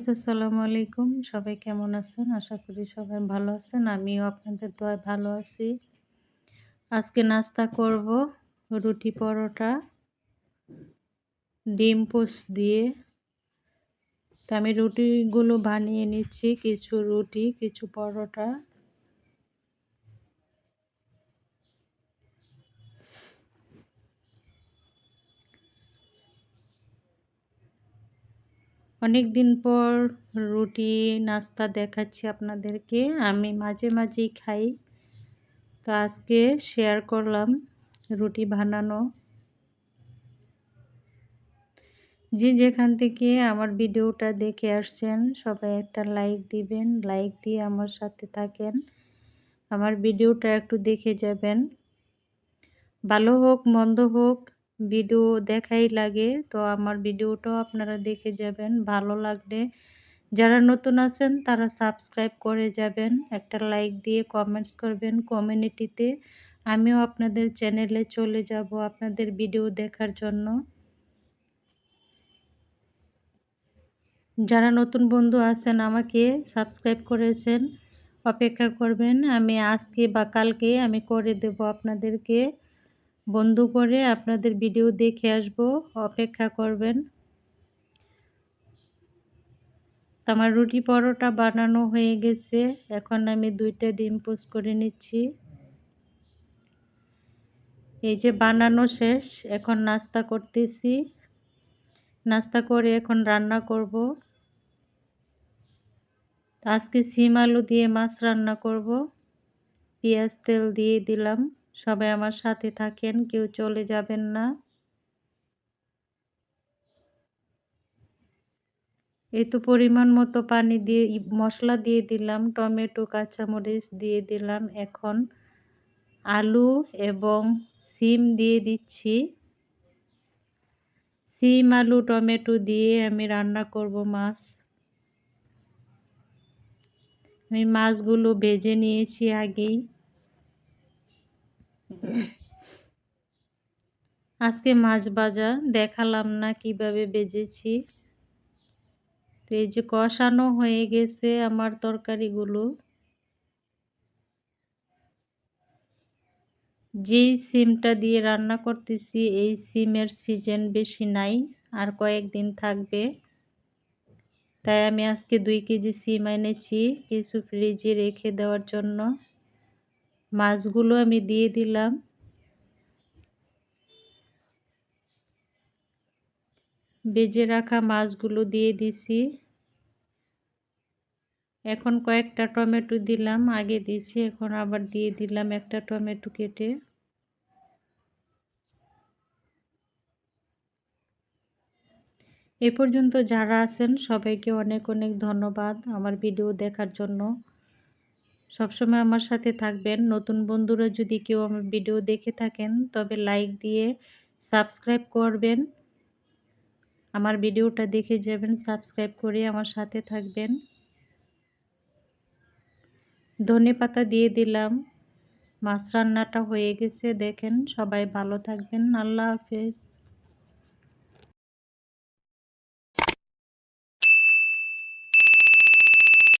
আসসালামু আলাইকুম। সবাই কেমন আছেন? আশা করি সবাই ভালো আছেন। আমিও আপনাদের দোয়ায় ভালো আছি। আজকে নাস্তা করব রুটি পরোটা, ডিম পোস্ট দিয়ে। তো আমি রুটিগুলো বানিয়ে নিচ্ছি, কিছু রুটি, কিছু পরোটা। অনেক দিন পর রুটি, নাস্তা দেখাচ্ছি আপনাদেরকে। আমি মাঝে মাঝেই খাই। তো আজকে শেয়ার করলাম রুটি বানানো। যে যেখান থেকে আমার ভিডিওটা দেখে আসছেন, সবাই একটা লাইক দিবেন। লাইক দিয়ে আমার সাথে থাকেন। আমার ভিডিওটা একটু দেখে যাবেন। ভালো হোক, মন্দ হোক ভিডিও দেখাই লাগে। তো আমার ভিডিওটাও আপনারা দেখে যাবেন, ভালো লাগলে। যারা নতুন আছেন, তারা সাবস্ক্রাইব করে যাবেন। একটা লাইক দিয়ে কমেন্টস করবেন কমিউনিটিতে। আমিও আপনাদের চ্যানেলে চলে যাব আপনাদের ভিডিও দেখার জন্য। যারা নতুন বন্ধু আছেন, আমাকে সাবস্ক্রাইব করেছেন, অপেক্ষা করবেন। আমি আজকে বা কালকে আমি করে দেব আপনাদেরকে। বন্ধু করে আপনাদের ভিডিও দেখে আসব, অপেক্ষা করবেন। আমার রুটি পরোটা বানানো হয়ে গেছে, এখন আমি দুইটা ডিম পোস্ট করে নিচ্ছি। এই যে বানানো শেষ, এখন নাস্তা করতেছি। নাস্তা করে এখন রান্না করব। আজকে সিম আলু দিয়ে মাছ রান্না করব। পেঁয়াজ তেল দিয়ে দিলাম। সবাই আমার সাথে থাকেন, কেউ চলে যাবেন না। এই তো পরিমাণ মতো পানি দিয়ে মশলা দিয়ে দিলাম, টমেটো, কাঁচামরিচ দিয়ে দিলাম, এখন আলু এবং সিম দিয়ে দিচ্ছি। সিম, আলু, টমেটো দিয়ে আমি রান্না করব মাছ। আমি মাছগুলো ভেজে নিয়েছি আগেই। আজকে মাছ ভাজা দেখালাম না কীভাবে বেজেছি। তো এই যে কষানো হয়ে গেছে আমার তরকারিগুলো। যেই সিমটা দিয়ে রান্না করতেছি, এই সিমের সিজন বেশি নাই, আর কয়েকদিন থাকবে। তাই আমি আজকে দুই কেজি সিম এনেছি কিছু ফ্রিজে রেখে দেওয়ার জন্য। মাছগুলো আমি দিয়ে দিলাম। বেজে রাখা মাছগুলো দিয়ে দিছি। এখন কয়েকটা টমেটো দিলাম, আগে দিয়েছি এখন আবার দিয়ে দিলাম একটা টমেটো কেটে। এ পর্যন্ত যারা আছেন, সবাইকে অনেক অনেক ধন্যবাদ আমার ভিডিও দেখার জন্য। সবসময় আমার সাথে থাকবেন। নতুন বন্ধুরা যদি কেউ আমার ভিডিও দেখে থাকেন, তবে লাইক দিয়ে সাবস্ক্রাইব করবেন। আমার ভিডিওটা দেখে যাবেন সাবস্ক্রাইব করে আমার সাথে থাকবেন। ধনে পাতা দিয়ে দিলাম। মাছ রান্নাটা হয়ে গেছে, দেখেন সবাই ভালো থাকবেন। আল্লাহ হাফেজ।